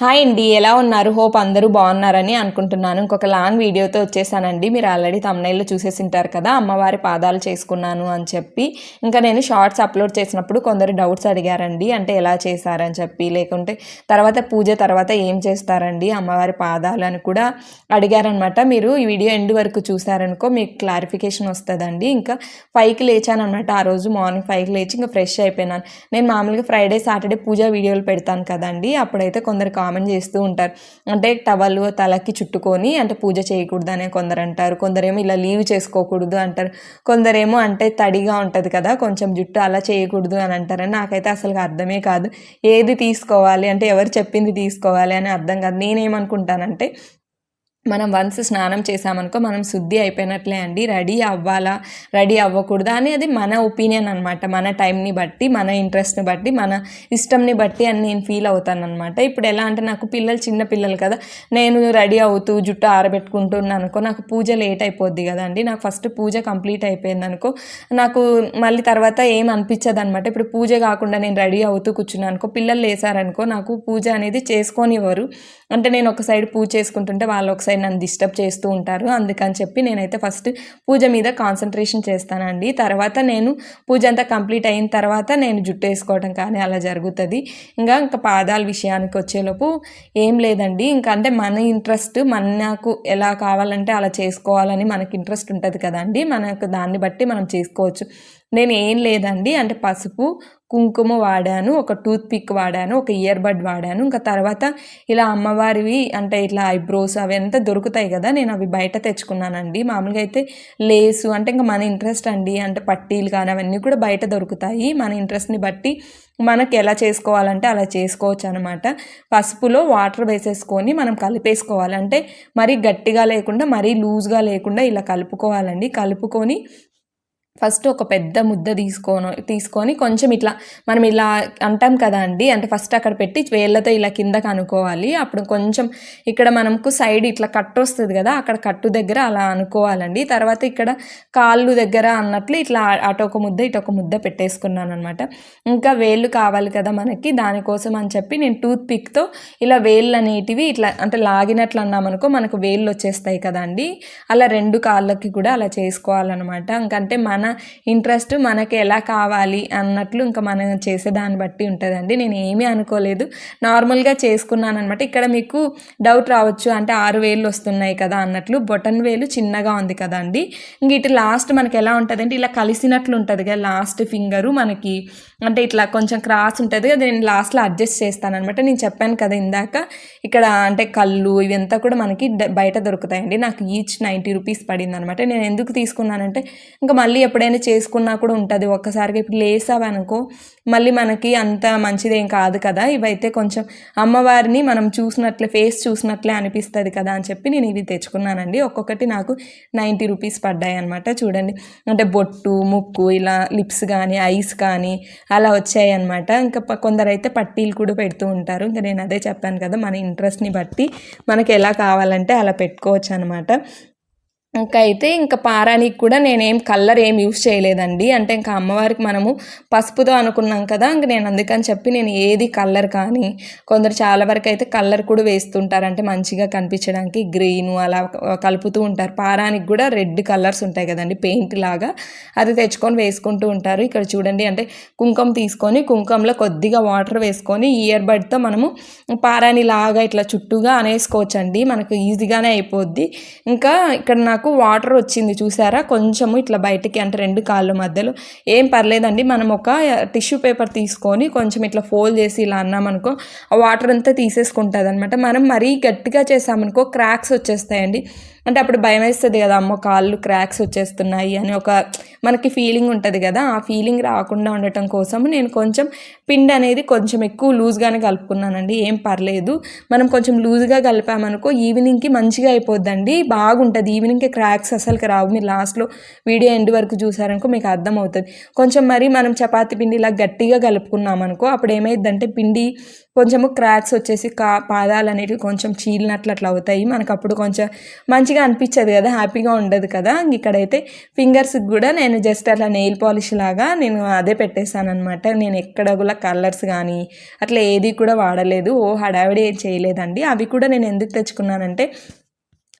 Hi అండి ఎలా ఉన్నారు? హోప్ అందరూ బాగున్నారని అనుకుంటున్నాను. ఇంకొక లాంగ్ వీడియోతో వచ్చేసానండి. మీరు ఆల్రెడీ తమ్నైల్లో చూసేసి ఉంటారు కదా అమ్మవారి పాదాలు చేసుకున్నాను అని చెప్పి. ఇంకా నేను షార్ట్స్ అప్లోడ్ చేసినప్పుడు కొందరు డౌట్స్ అడిగారండి అంటే ఎలా చేశారని చెప్పి. లేకుంటే తర్వాత పూజ తర్వాత ఏం చేస్తారండి అమ్మవారి పాదాలు అని కూడా అడిగారనమాట. మీరు ఈ వీడియో ఎండ్ వరకు చూసారనుకో మీకు క్లారిఫికేషన్ వస్తుందండి. ఇంకా ఫైవ్కి లేచాను అనమాట ఆ రోజు మార్నింగ్ ఫైవ్కి లేచి ఇంకా ఫ్రెష్ అయిపోయినాను. నేను మామూలుగా ఫ్రైడే సాటర్డే పూజ వీడియోలు పెడతాను కదండి అప్పుడైతే కొందరు కామెంట్ చేస్తూ ఉంటారు. అంటే టవల్ తలకి చుట్టుకొని అంటే పూజ చేయకూడదు అనే కొందరు అంటారు కొందరేమో ఇలా లీవ్ చేసుకోకూడదు అంటారు. కొందరేమో అంటే తడిగా ఉంటుంది కదా కొంచెం జుట్టు అలా చేయకూడదు అని అంటారని నాకైతే అసలు అర్థమే కాదు. ఏది తీసుకోవాలి అంటే ఎవరు చెప్పింది తీసుకోవాలి అని అర్థం కాదు. నేనేమనుకుంటానంటే మనం వన్స్ స్నానం చేసామనుకో మనం శుద్ధి అయిపోయినట్లే అండి. రెడీ అవ్వాలా? రెడీ అవ్వకూడదా? అని అది మన ఒపీనియన్ అనమాట మన టైంని బట్టి మన ఇంట్రెస్ట్ని బట్టి మన ఇష్టంని బట్టి అని నేను ఫీల్ అవుతాను అనమాట ఇప్పుడు ఎలా అంటే నాకు పిల్లలు చిన్న పిల్లలు కదా. నేను రెడీ అవుతూ జుట్టు ఆరబెట్టుకుంటున్నాను అనుకో నాకు పూజ లేట్ అయిపోద్ది కదండి నాకు ఫస్ట్ పూజ కంప్లీట్ అయిపోయింది అనుకో నాకు మళ్ళీ తర్వాత ఏం అనిపించదు అనమాట ఇప్పుడు పూజ కాకుండా నేను రెడీ అవుతూ కూర్చున్నాను అనుకో పిల్లలు లేసారనుకో నాకు పూజ అనేది చేసుకొనివ్వరు. అంటే నేను ఒక సైడ్ పూజ చేసుకుంటుంటే వాళ్ళు ఒక సైడ్ నన్ను డిస్టర్బ్ చేస్తూ ఉంటారు. అందుకని చెప్పి నేనైతే ఫస్ట్ పూజ మీద కాన్సన్ట్రేషన్ చేస్తానండి. తర్వాత నేను పూజ అంతా కంప్లీట్ అయిన తర్వాత నేను జుట్టు వేసుకోవడం కానీ అలా జరుగుతుంది. ఇంకా ఇంకా పాదాల విషయానికి వచ్చేలోపు ఏం లేదండి. ఇంకా అంటే మన ఇంట్రెస్ట్ మనకు ఎలా కావాలంటే అలా చేసుకోవాలని మనకి ఇంట్రెస్ట్ ఉంటుంది కదండి. మనకు దాన్ని బట్టి మనం చేసుకోవచ్చు. నేను ఏం లేదండి. అంటే పసుపు కుంకుమ వాడాను ఒక టూత్ పిక్ వాడాను ఒక ఇయర్ బడ్ వాడాను. ఇంకా తర్వాత ఇలా అమ్మవారివి అంటే ఇట్లా ఐబ్రోస్ అవి అంతా దొరుకుతాయి కదా నేను అవి బయట తెచ్చుకున్నానండి. మామూలుగా అయితే లేసు అంటే ఇంకా మన ఇంట్రెస్ట్ అండి. అంటే పట్టీలు కానీ అవన్నీ కూడా బయట దొరుకుతాయి. మన ఇంట్రెస్ట్ని బట్టి మనకి ఎలా చేసుకోవాలంటే అలా చేసుకోవచ్చు అనమాట పసుపులో వాటర్ వేసేసుకొని మనం కలిపేసుకోవాలి. అంటే మరీ గట్టిగా లేకుండా మరీ లూజ్గా లేకుండా ఇలా కలుపుకోవాలండి. కలుపుకొని ఫస్ట్ ఒక పెద్ద ముద్ద తీసుకోను తీసుకొని కొంచెం ఇట్లా మనం ఇలా అంటాం కదా అండి అంటే ఫస్ట్ అక్కడ పెట్టి వేళ్ళతో ఇలా కిందకి అనుకోవాలి అప్పుడు కొంచెం ఇక్కడ మనకు సైడ్ ఇట్లా కట్టు వస్తుంది కదా అక్కడ కట్టు దగ్గర అలా అనుకోవాలండి. తర్వాత ఇక్కడ కాళ్ళు దగ్గర అన్నట్లు ఇట్లా అటు ఒక ముద్ద ఇటు ఒక ముద్ద పెట్టేసుకున్నాను అనమాట ఇంకా వేళ్ళు కావాలి కదా మనకి దానికోసం అని చెప్పి నేను టూత్ పిక్తో ఇలా వేళ్ళు అనేటివి ఇట్లా అంటే లాగినట్లు అన్నామనుకో మనకు వేళ్ళు వచ్చేస్తాయి కదండి అలా రెండు కాళ్ళకి కూడా అలా చేసుకోవాలన్నమాట. ఇంకంటే మన ఇంట్రెస్ట్ మనకి ఎలా కావాలి అన్నట్లు ఇంకా మనం చేసే దాన్ని బట్టి ఉంటుందండి. నేను ఏమీ అనుకోలేదు. నార్మల్గా చేసుకున్నాను అనమాట ఇక్కడ మీకు డౌట్ రావచ్చు. అంటే ఆరు వేలు వస్తున్నాయి కదా అన్నట్లు. బొటన్ వేలు చిన్నగా ఉంది కదండి. ఇంక ఇటు లాస్ట్ మనకి ఎలా ఉంటుందంటే ఇలా కలిసినట్లు ఉంటుంది కదా లాస్ట్ ఫింగరు మనకి. అంటే ఇట్లా కొంచెం క్రాస్ ఉంటుంది అది నేను లాస్ట్లో అడ్జస్ట్ చేస్తాను అనమాట నేను చెప్పాను కదా ఇందాక. ఇక్కడ అంటే కళ్ళు ఇవంతా కూడా మనకి బయట దొరుకుతాయండి. నాకు ఈచ్ నైంటీ రూపీస్ పడింది అనమాట నేను ఎందుకు తీసుకున్నానంటే ఇంకా మళ్ళీ ఎప్పుడైనా చేసుకున్నా కూడా ఉంటుంది. ఒక్కసారిగా ఇప్పుడు లేసావు అనుకో మళ్ళీ మనకి అంత మంచిదేం కాదు కదా. ఇవైతే కొంచెం అమ్మవారిని మనం చూసినట్లే ఫేస్ చూసినట్లే అనిపిస్తుంది కదా అని చెప్పి నేను ఇవి తెచ్చుకున్నానండి. ఒక్కొక్కటి నాకు నైంటీ రూపీస్ పడ్డాయి అనమాట చూడండి. అంటే బొట్టు ముక్కు ఇలా లిప్స్ కానీ ఐస్ కానీ అలా వచ్చాయి అనమాట ఇంకా కొందరైతే పట్టీలు కూడా పెడుతూ ఉంటారు. ఇంకా నేను అదే చెప్పాను కదా మన ఇంట్రెస్ట్ని బట్టి మనకి ఎలా కావాలంటే అలా పెట్టుకోవచ్చు అనమాట ఇంకా అయితే ఇంకా పారానికి కూడా నేనేం కలర్ ఏం యూస్ చేయలేదండి. అంటే ఇంకా అమ్మవారికి మనము పసుపుతో అనుకున్నాం కదా ఇంక నేను అందుకని చెప్పి నేను ఏది కలర్ కానీ కొందరు చాలా వరకు అయితే కలర్ కూడా వేస్తుంటారు. అంటే మంచిగా కనిపించడానికి గ్రీన్ అలా కలుపుతూ ఉంటారు. పారానికి కూడా రెడ్ కలర్స్ ఉంటాయి కదండి పెయింట్ లాగా. అది తెచ్చుకొని వేసుకుంటూ ఉంటారు. ఇక్కడ చూడండి అంటే కుంకుమ తీసుకొని కుంకుమలో కొద్దిగా వాటర్ వేసుకొని ఇయర్ బడ్తో మనము పారాని లాగా ఇట్లా చుట్టూగా అనేసుకోవచ్చండి. మనకు ఈజీగానే అయిపోద్ది. ఇంకా ఇక్కడ నాకు నాకు వాటర్ వచ్చింది చూసారా? కొంచెము ఇట్లా బయటికి అంటే రెండు కాళ్ళ మధ్యలో. ఏం పర్లేదండి మనం ఒక టిష్యూ పేపర్ తీసుకొని కొంచెం ఇట్లా ఫోల్డ్ చేసి ఇలా అన్నామనుకో ఆ వాటర్ అంతా తీసేసుకుంటుంది అనమాట మనం మరీ గట్టిగా చేసామనుకో క్రాక్స్ వచ్చేస్తాయండి. అంటే అప్పుడు భయం వేస్తుంది కదా అమ్మ కాళ్ళు క్రాక్స్ వచ్చేస్తున్నాయి అని ఒక మనకి ఫీలింగ్ ఉంటుంది కదా ఆ ఫీలింగ్ రాకుండా ఉండటం కోసం నేను కొంచెం పిండి అనేది కొంచెం ఎక్కువ లూజ్గానే కలుపుకున్నానండి ఏం పర్లేదు. మనం కొంచెం లూజ్గా కలిపామనుకో ఈవినింగ్కి మంచిగా అయిపోద్దండి బాగుంటుంది. ఈవినింగ్కి క్రాక్స్ అసలుకి రావు. మీరు లాస్ట్లో వీడియో ఎండ్ వరకు చూసారనుకో మీకు అర్థమవుతుంది. కొంచెం మరి మనం చపాతి పిండి ఇలా గట్టిగా కలుపుకున్నాం అనుకో అప్పుడు ఏమైందంటే పిండి కొంచెము క్రాక్స్ వచ్చేసి కా పాదాలు అనేటివి కొంచెం చీలినట్లు అట్లా అవుతాయి. మనకు అప్పుడు కొంచెం మంచిగా హ్యాపీగా అనిపించదు కదా హ్యాపీగా ఉండదు కదా. ఇక్కడైతే ఫింగర్స్కి కూడా నేను జస్ట్ అట్లా నెయిల్ పాలిష్ లాగా నేను అదే పెట్టేశాను అనమాట నేను ఎక్కడ కూడా కలర్స్ కానీ అట్లా ఏది కూడా వాడలేదు. ఓ హడావిడి ఏం చేయలేదండి. అవి కూడా నేను ఎందుకు తెచ్చుకున్నానంటే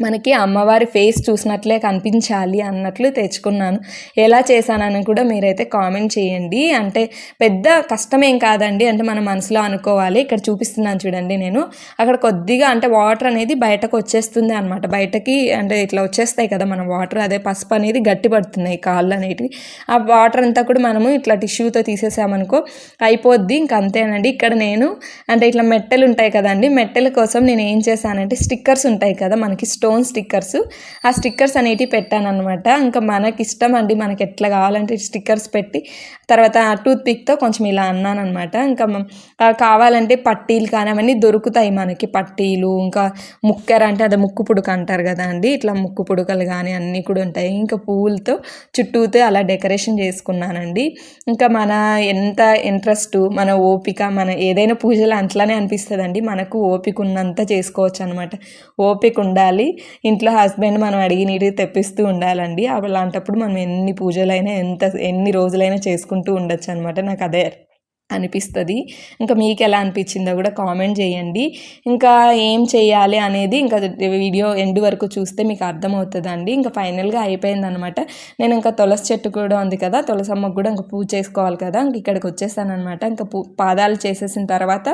మనకి అమ్మవారి ఫేస్ చూసినట్లే కనిపించాలి అన్నట్లు తెచ్చుకున్నాను. ఎలా చేశానని కూడా మీరైతే కామెంట్ చేయండి. అంటే పెద్ద కష్టమేం కాదండి. అంటే మన మనసులో అనుకోవాలి. ఇక్కడ చూపిస్తున్నాను చూడండి నేను. అక్కడ కొద్దిగా అంటే వాటర్ అనేది బయటకు వచ్చేస్తుంది అనమాట బయటకి అంటే ఇట్లా వచ్చేస్తాయి కదా మన వాటర్. అదే పసుపు అనేది గట్టి పడుతున్నాయి కాళ్ళు అనేటివి. ఆ వాటర్ అంతా కూడా మనము ఇట్లా టిష్యూతో తీసేసామనుకో అయిపోద్ది. ఇంక అంతేనండి. ఇక్కడ నేను అంటే ఇట్లా మెట్టెలు ఉంటాయి కదండి. మెట్టెల కోసం నేను ఏం చేశానంటే స్టిక్కర్స్ ఉంటాయి కదా మనకి స్టోన్ స్టిక్కర్స్. ఆ స్టిక్కర్స్ అనేటివి పెట్టాను అనమాట ఇంకా మనకి ఇష్టం అండి మనకి ఎట్లా కావాలంటే స్టిక్కర్స్ పెట్టి తర్వాత టూత్ పిక్తో కొంచెం ఇలా అన్నాను అనమాట ఇంకా కావాలంటే పట్టీలు కానీ అవన్నీ దొరుకుతాయి మనకి. పట్టీలు ఇంకా ముక్కెర అంటే అదే ముక్కు పుడక అంటారు కదా అండి. ఇట్లా ముక్కు పుడకలు కానీ అన్నీ కూడా ఉంటాయి. ఇంకా పువ్వులతో చుట్టూతో అలా డెకరేషన్ చేసుకున్నానండి. ఇంకా మన ఎంత ఇంట్రెస్ట్ మన ఓపిక మన ఏదైనా పూజలు అట్లానే అనిపిస్తుందండి. మనకు ఓపిక ఉన్నంత చేసుకోవచ్చు అనమాట ఓపిక ఉండాలి. ఇంట్లో హస్బెండ్ మనం అడిగి నీటికి తెప్పిస్తూ ఉండాలండి. అలాంటప్పుడు మనం ఎన్ని పూజలైనా ఎంత ఎన్ని రోజులైనా చేసుకుంటాం ఉండొచ్చు అనమాట నాకు అదే అనిపిస్తుంది. ఇంకా మీకు ఎలా అనిపించిందో కూడా కామెంట్ చేయండి. ఇంకా ఏం చేయాలి అనేది ఇంకా వీడియో ఎండ్ వరకు చూస్తే మీకు అర్థమవుతుందండి. ఇంకా ఫైనల్గా అయిపోయిందనమాట. నేను ఇంకా తులసి చెట్టు కూడా ఉంది కదా తులసమ్మకు కూడా ఇంకా పూజ చేసుకోవాలి కదా ఇంక ఇక్కడికి వచ్చేసాను అనమాట ఇంకా పూ పాదాలు చేసేసిన తర్వాత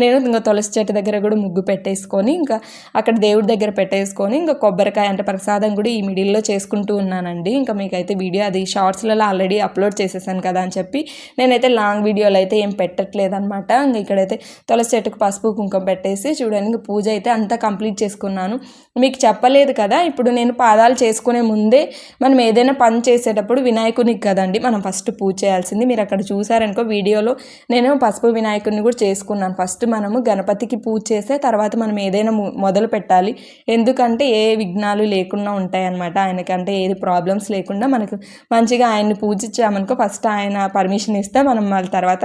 నేను ఇంకా తులసి చెట్టు దగ్గర కూడా ముగ్గు పెట్టేసుకొని ఇంకా అక్కడ దేవుడి దగ్గర పెట్టేసుకొని ఇంకా కొబ్బరికాయ అంటే ప్రసాదం కూడా ఈ మిడిల్లో చేసుకుంటూ ఉన్నానండి. ఇంకా మీకైతే వీడియో అది షార్ట్స్లలో ఆల్రెడీ అప్లోడ్ చేసేసాను కదా అని చెప్పి నేనైతే లాంగ్ వీడియోలు అయితే ఏం పెట్టట్లేదు అనమాట ఇంకా ఇక్కడైతే తులసి చెట్టుకు పసుపు కుంకుమ పెట్టేసి చూడడానికి పూజ అయితే అంతా కంప్లీట్ చేసుకున్నాను. మీకు చెప్పలేదు కదా ఇప్పుడు నేను పాదాలు చేసుకునే ముందే మనం ఏదైనా పని చేసేటప్పుడు వినాయకునికి కదండి మనం ఫస్ట్ పూజ చేయాల్సింది. మీరు అక్కడ చూసారనుకో వీడియోలో నేను పసుపు వినాయకుడిని కూడా చేసుకున్నాను. ఫస్ట్ మనము గణపతికి పూజ చేస్తే తర్వాత మనం ఏదైనా మొదలు పెట్టాలి. ఎందుకంటే ఏ విఘ్నాలు లేకుండా ఉంటాయన్నమాట. ఆయనకంటే ఏది ప్రాబ్లమ్స్ లేకుండా మనకు మంచిగా ఆయన్ని పూజించామనుకో ఫస్ట్ ఆయన పర్మిషన్ ఇస్తే మనం మళ్ళీ తర్వాత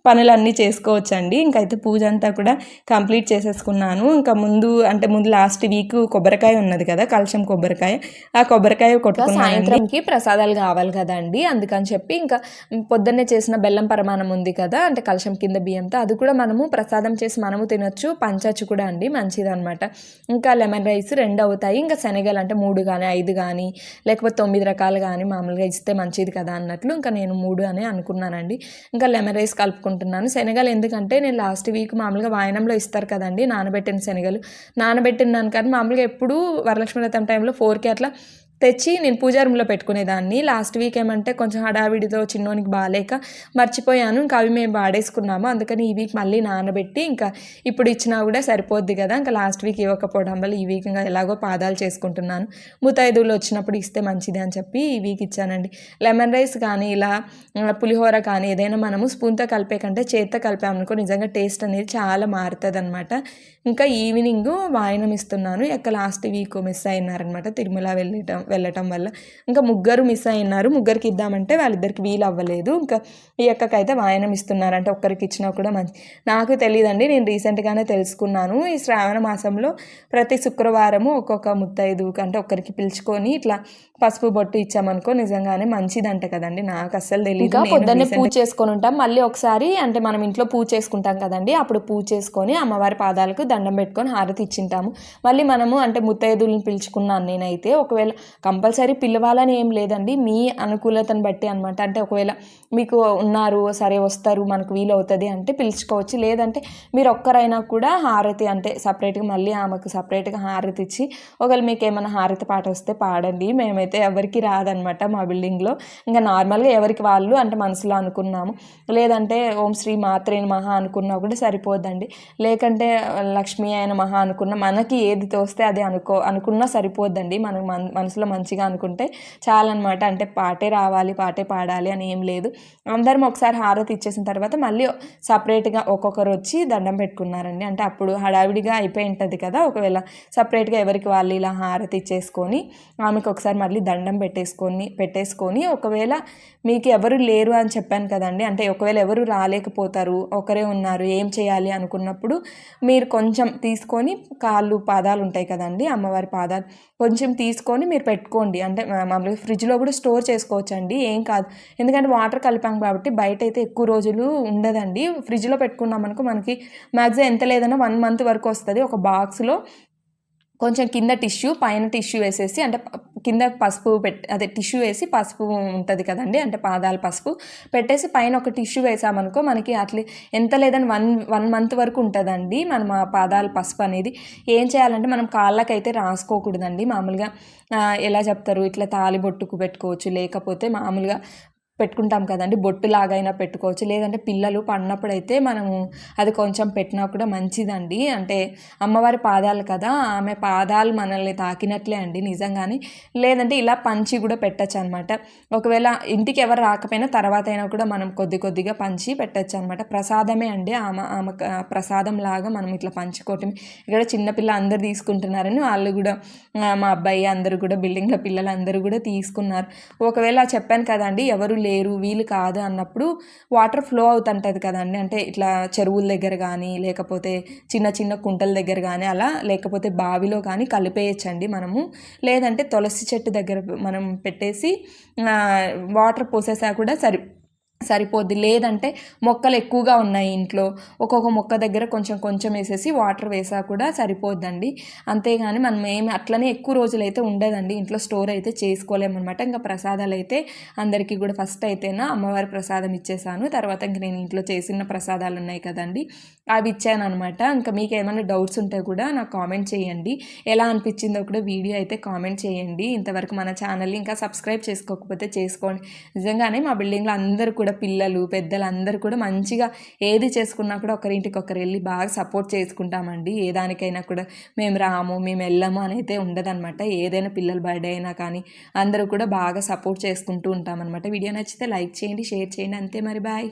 పనులన్నీ చేసుకోవచ్చండి. ఇంకైతే పూజ అంతా కూడా కంప్లీట్ చేసేసుకున్నాను. ఇంకా ముందు అంటే ముందు లాస్ట్ వీక్ కొబ్బరికాయ ఉన్నది కదా కలశం కొబ్బరికాయ. ఆ కొబ్బరికాయ సాయంత్రంకి ప్రసాదాలు కావాలి కదండి. అందుకని చెప్పి ఇంకా పొద్దున్నే చేసిన బెల్లం పరమాణం ఉంది కదా అంటే కలశం కింద బియ్యంతో అది కూడా మనము ప్రసాదం చేసి మనము తినొచ్చు. పంచచ్చు కూడా అండి మంచిదన్నమాట. ఇంకా లెమన్ రైస్ రెండు అవుతాయి. ఇంకా శనగలు అంటే మూడు కానీ ఐదు కానీ లేకపోతే తొమ్మిది రకాలు కానీ మామూలుగా ఇస్తే మంచిది కదా అన్నట్లు ఇంకా నేను మూడు అని అనుకున్నానండి. ఇంకా లెమన్ రైస్ కలుపుకుంటున్నాను శనగలు ఎందుకంటే నేను లాస్ట్ వీక్ మామూలుగా వాయనంలో ఇస్తారు కదండి నానబెట్టిన శనగలు. నానబెట్టినాను కానీ మామూలుగా ఎప్పుడు వరలక్ష్మి వ్రతం టైంలో ఫోర్కి అట్లా తెచ్చి నేను పూజా రూమ్లో పెట్టుకునేదాన్ని. లాస్ట్ వీక్ ఏమంటే కొంచెం హడావిడితో చిన్నోనికి బాగాలేక మర్చిపోయాను. ఇంకా అవి మేము వాడేసుకున్నాము. అందుకని ఈ వీక్ మళ్ళీ నానబెట్టి ఇంకా ఇప్పుడు ఇచ్చినా కూడా సరిపోద్ది కదా. ఇంకా లాస్ట్ వీక్ ఇవ్వకపోవడం వల్ల ఈ వీక్ ఇంకా ఎలాగో పాదాలు చేసుకుంటున్నాను. ముతైదువులు వచ్చినప్పుడు ఇస్తే మంచిది అని చెప్పి ఈ వీక్ ఇచ్చానండి. లెమన్ రైస్ కానీ ఇలా పులిహోర కానీ ఏదైనా మనము స్పూన్తో కలిపే కంటే చేత్తో కలిపామనుకో నిజంగా టేస్ట్ అనేది చాలా మారుతుంది అనమాట ఇంకా ఈవినింగ్ వాయనం ఇస్తున్నాను. ఇక లాస్ట్ వీక్ మిస్ అయినారనమాట తిరుమల వెళ్ళటం వెళ్ళటం వల్ల. ఇంకా ముగ్గురు మిస్ అయినారు. ముగ్గురికి ఇద్దామంటే వాళ్ళిద్దరికి వీలు అవ్వలేదు. ఇంకా ఈ అక్కకైతే వాయనం ఇస్తున్నారు అంటే ఒక్కరికి ఇచ్చినా కూడా మంచి నాకు తెలియదండి నేను రీసెంట్గానే తెలుసుకున్నాను. ఈ శ్రావణ మాసంలో ప్రతి శుక్రవారము ఒక్కొక్క ముత్తైదు అంటే ఒక్కరికి పిలుచుకొని ఇట్లా పసుపు బొట్టు ఇచ్చామనుకో నిజంగానే మంచిదంట కదండి. నాకు అస్సలు తెలియదు పొద్దున్నే పూజ చేసుకొని ఉంటాం. మళ్ళీ ఒకసారి అంటే మనం ఇంట్లో పూజ చేసుకుంటాం కదండి. అప్పుడు పూజ చేసుకొని అమ్మవారి పాదాలకు దండం పెట్టుకొని హారతి ఇచ్చింటాము. మళ్ళీ మనము అంటే ముత్తైదులను పిలుచుకున్నాను నేనైతే. ఒకవేళ కంపల్సరీ పిలవాలని ఏం లేదండి. మీ అనుకూలతను బట్టి అనమాట అంటే ఒకవేళ మీకు ఉన్నారు సరే వస్తారు మనకు వీలు అవుతుంది అంటే పిలుచుకోవచ్చు. లేదంటే మీరు ఒక్కరైనా కూడా హారతి అంటే సపరేట్గా మళ్ళీ ఆమెకు సపరేట్గా హారతి ఇచ్చి ఒకవేళ మీకు ఏమైనా హారతి పాట వస్తే పాడండి. మేమైతే ఎవరికి రాదనమాట మా బిల్డింగ్లో. ఇంకా నార్మల్గా ఎవరికి వాళ్ళు అంటే మనసులో అనుకున్నాము. లేదంటే ఓం శ్రీ మాత్రే మహా అనుకున్నా కూడా సరిపోద్దండి. లేకంటే లక్ష్మీ అయిన మహా అనుకున్న మనకి ఏది తోస్తే అది అనుకో అనుకున్నా సరిపోద్దండి. మనం మన మనసులో మంచిగా అనుకుంటే చాలన్నమాట. అంటే పాటే రావాలి పాటే పాడాలి అని ఏం లేదు. అందరం ఒకసారి హారతి ఇచ్చేసిన తర్వాత మళ్ళీ సపరేట్గా ఒక్కొక్కరు వచ్చి దండం పెట్టుకున్నారండి. అంటే అప్పుడు హడావిడిగా అయిపోయి ఉంటుంది కదా ఒకవేళ సపరేట్గా ఎవరికి వాళ్ళు ఇలా హారతి ఇచ్చేసుకొని ఆమెకు ఒకసారి మళ్ళీ దండం పెట్టేసుకొని పెట్టేసుకొని ఒకవేళ మీకు ఎవరు లేరు అని చెప్పాను కదండి. అంటే ఒకవేళ ఎవరు రాలేకపోతారు ఒకరే ఉన్నారు ఏం చేయాలి అనుకున్నప్పుడు మీరు కొంచెం తీసుకొని కాళ్ళు పాదాలు ఉంటాయి కదండి అమ్మవారి పాదాలు కొంచెం తీసుకొని మీరు పెట్టుకోండి. అంటే మామూలుగా ఫ్రిడ్జ్లో కూడా స్టోర్ చేసుకోవచ్చండి. ఏం కాదు. ఎందుకంటే వాటర్ కలిపాం కాబట్టి బయట అయితే ఎక్కువ రోజులు ఉండదండి. ఫ్రిడ్జ్లో పెట్టుకున్నాం అనుకో మనకి మ్యాక్సిమం ఎంత లేదన్నా వన్ మంత్ వరకు వస్తుంది ఒక బాక్స్లో. కొంచెం కింద టిష్యూ పైన టిష్యూ వేసేసి అంటే కింద పసుపు పెట్ అదే టిష్యూ వేసి పసుపు ఉంటుంది కదండి అంటే పాదాల పసుపు పెట్టేసి పైన ఒక టిష్యూ వేసామనుకో మనకి అట్లే ఎంత లేదని వన్ వన్ మంత్ వరకు ఉంటుందండి. మనం ఆ పాదాల పసుపు అనేది ఏం చేయాలంటే మనం కాళ్ళకైతే రాసుకోకూడదండి. మామూలుగా ఎలా చెప్తారు ఇట్లా తాలి బొట్టుకు పెట్టుకోవచ్చు లేకపోతే మామూలుగా పెట్టుకుంటాం కదండి. బొట్టు లాగైనా పెట్టుకోవచ్చు. లేదంటే పిల్లలు పడినప్పుడు అయితే మనము అది కొంచెం పెట్టినా కూడా మంచిదండి. అంటే అమ్మవారి పాదాలు కదా ఆమె పాదాలు మనల్ని తాకినట్లే అండి నిజంగానే. లేదంటే ఇలా పంచి కూడా పెట్టచ్చు అనమాట ఒకవేళ ఇంటికి ఎవరు రాకపోయినా తర్వాత అయినా కూడా మనం కొద్ది కొద్దిగా పంచి పెట్టచ్చు అనమాట ప్రసాదమే అండి. ఆమె ఆమె ప్రసాదం లాగా మనం ఇట్లా పంచుకోవటం. ఇక్కడ చిన్నపిల్ల అందరు తీసుకుంటున్నారని వాళ్ళు కూడా మా అబ్బాయి అందరూ కూడా బిల్డింగ్లో పిల్లలు అందరూ కూడా తీసుకున్నారు. ఒకవేళ చెప్పాను కదండి ఎవరు లే లేరు వీలు కాదు అన్నప్పుడు వాటర్ ఫ్లో అవుతుంటుంది కదండి. అంటే ఇట్లా చెరువుల దగ్గర కానీ లేకపోతే చిన్న చిన్న కుంటల దగ్గర కానీ అలా లేకపోతే బావిలో కానీ కలిపేయచ్చండి మనము. లేదంటే తులసి చెట్టు దగ్గర మనం పెట్టేసి వాటర్ పోసేసా కూడా సరి సరిపోద్ది. లేదంటే మొక్కలు ఎక్కువగా ఉన్నాయి ఇంట్లో. ఒక్కొక్క మొక్క దగ్గర కొంచెం కొంచెం వేసేసి వాటర్ వేసా కూడా సరిపోద్దండి. అంతేగాని మనం ఏమి అట్లనే ఎక్కువ రోజులు అయితే ఉండదండి. ఇంట్లో స్టోర్ అయితే చేసుకోలేమన్నమాట ఇంకా ప్రసాదాలు అయితే అందరికీ కూడా ఫస్ట్ అయితేనా అమ్మవారి ప్రసాదం ఇచ్చేసాను. తర్వాత ఇంక నేను ఇంట్లో చేసిన ప్రసాదాలు ఉన్నాయి కదండి. అవి ఇచ్చాను అనమాట ఇంకా మీకు ఏమైనా డౌట్స్ ఉంటే కూడా నాకు కామెంట్ చేయండి. ఎలా అనిపించిందో కూడా వీడియో అయితే కామెంట్ చేయండి. ఇంతవరకు మన ఛానల్ని ఇంకా సబ్స్క్రైబ్ చేసుకోకపోతే చేసుకోండి. నిజంగానే మా బిల్డింగ్లో అందరూ కూడా పిల్లలు పెద్దలు అందరూ కూడా మంచిగా ఏది చేసుకున్నా కూడా ఒకరింటికి ఒకరు వెళ్ళి బాగా సపోర్ట్ చేసుకుంటామండి. ఏ దానికైనా కూడా మేము రాము మేము వెళ్ళము అని అయితే ఉండదన్నమాట. ఏదైనా పిల్లల బర్త్డే అయినా కానీ అందరూ కూడా బాగా సపోర్ట్ చేసుకుంటూ ఉంటామన్నమాట. వీడియో నచ్చితే లైక్ చేయండి షేర్ చేయండి. అంతే మరి బాయ్.